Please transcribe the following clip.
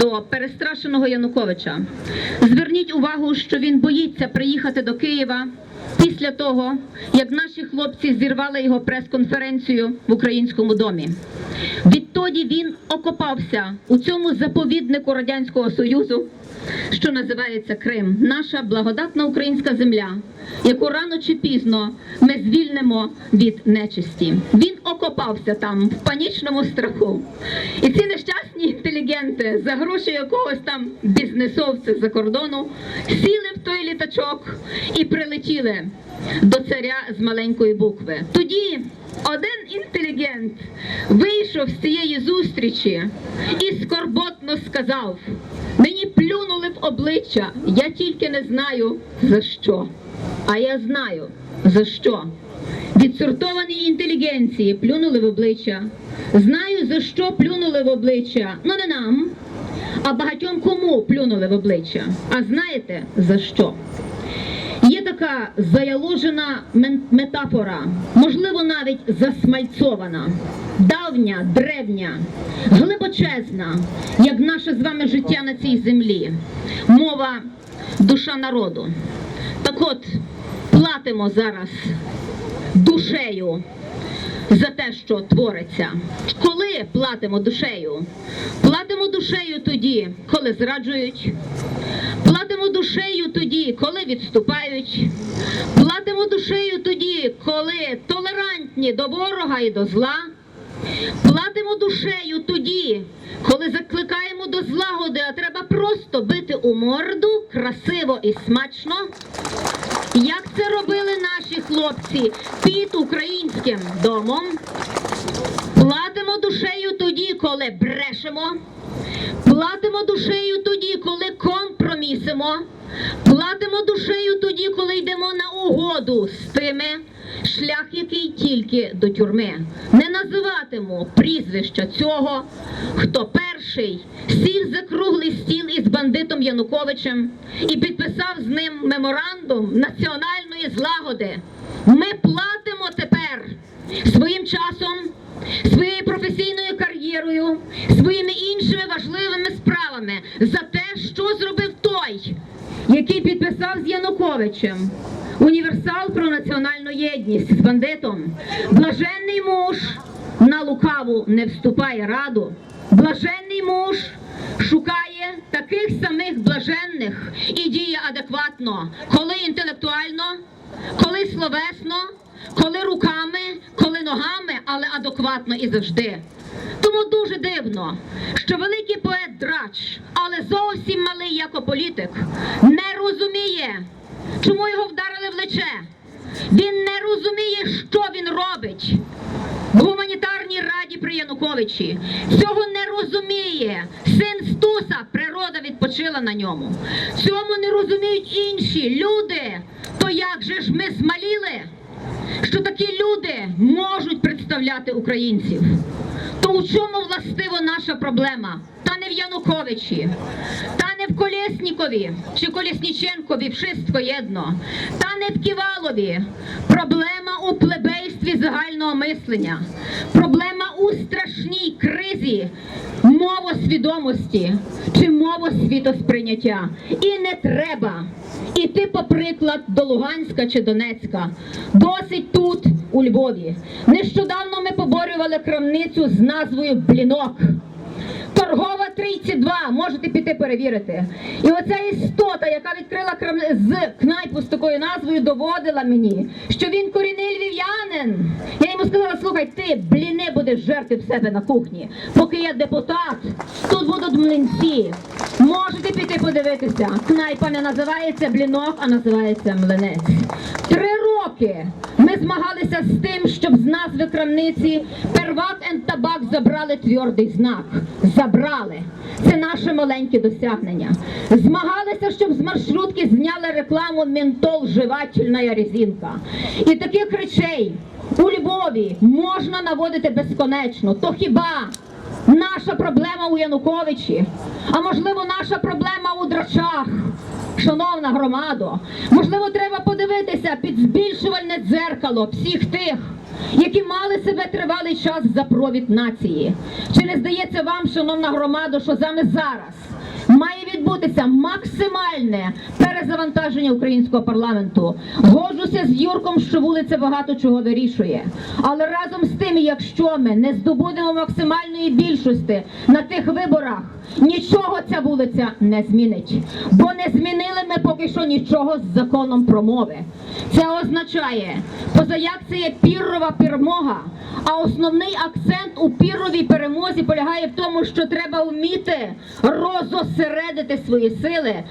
до перестрашеного Януковича. Зверніть увагу, що він боїться приїхати до Києва після того, як наші хлопці зірвали його прес-конференцію в українському домі. Відтоді він окопався у цьому заповіднику Радянського Союзу, що називається Крим, наша благодатна українська земля, яку рано чи пізно ми звільнимо від нечисті. Він окопався там в панічному страху. І ці нещасні інтелігенти за гроші якогось там бізнесовця за кордону сіли той літачок і прилетіли до царя з маленької букви. Тоді один інтелігент вийшов з цієї зустрічі і скорботно сказав: мені плюнули в обличчя, я тільки не знаю за що. А я знаю за що. Відсортованій інтелігенції плюнули в обличчя. Знаю за що плюнули в обличчя. Ну не нам, а багатьом кому плюнули в обличчя. А знаєте за що? Є така заяложена метафора, можливо, навіть засмальцована, давня, древня, глибочезна, як наше з вами життя на цій землі. Мова душа народу. Так от, платимо зараз душею за те, що твориться. Платимо душею? Платимо душею тоді, коли зраджують. Платимо душею тоді, коли відступають. Платимо душею тоді, коли толерантні до ворога і до зла. Платимо душею тоді, коли закликаємо до злагоди, а треба просто бити у морду красиво і смачно. Як це робили наші хлопці під українським домом? Платимо душею тоді, коли брешемо. Платимо душею тоді, коли компромісимо. Платимо душею тоді, коли йдемо на угоду з тими, шлях який тільки до тюрми. Не називатиму прізвища цього, хто перший сів за круглий стіл із бандитом Януковичем і підписав з ним меморандум національної злагоди. Ми платимо тепер своїм часом своєю професійною кар'єрою, своїми іншими важливими справами за те, що зробив той, який підписав з Януковичем універсал про національну єдність з бандитом. Блаженний муж на лукаву не вступає раду. Блаженний муж шукає таких самих блаженних і діє адекватно, коли інтелектуально, коли словесно, коли руками, коли ногами, але адекватно і завжди. Тому дуже дивно, що великий поет драч, але зовсім малий як політик, не розуміє, чому його вдарили в лице. Він не розуміє, що він робить в гуманітарній раді при Януковичі. Цього не розуміє син Стуса, природа відпочила на ньому. Цьому не розуміють інші люди. То як же ж ми змаліли? Що такі люди можуть представляти українців. То у чому властиво наша проблема? Та не в Януковичі, та не в Колєснікові чи Колєсніченкові, вшистко єдно, та не в Ківалові. Проблема у плебействі загального мислення, проблема у страшній кризі мовосвідомості чи мовосвітосприйняття. І не треба іти, по до Луганська чи Донецька. Досить тут, у Львові. Нещодавно ми поборювали крамницю з назвою Блінок. Торгова 32, можете піти перевірити. І оця істота, яка відкрила крам... з кнайпу з такою назвою, доводила мені, що він корінний львів'янин. Я йому сказала, слухай, ти бліни будеш жерти в себе на кухні. Поки я депутат, тут будуть млинці. Можете піти подивитися. Кнайпа не називається блінок, а називається млинець. Три роки змагалися з тим, щоб з назви крамниці Перват енд Табак забрали твердий знак. Забрали. Це наше маленьке досягнення. Змагалися, щоб з маршрутки зняли рекламу Ментол жевательна резинка. І таких речей у Львові можна наводити безконечно. То хіба наша проблема у Януковичі? А можливо, наша проблема у драчах? Шановна громадо, можливо, треба подивитися під збільшувальне дзеркало всіх тих, які мали себе тривалий час за провід нації. Чи не здається вам, шановна громада, що саме зараз має відбутися максимальне перезавантаження українського парламенту? Годжуся з Юрком, що вулиця багато чого вирішує. Але разом з тим, якщо ми не здобудемо максимальної більшості на тих виборах, нічого ця вулиця не змінить. Бо не змінили ми поки що нічого з законом про мови. Це означає, позаяк це є піррова перемога, а основний акцент у пірровій перемозі полягає в тому, що треба вміти розосередити свої сили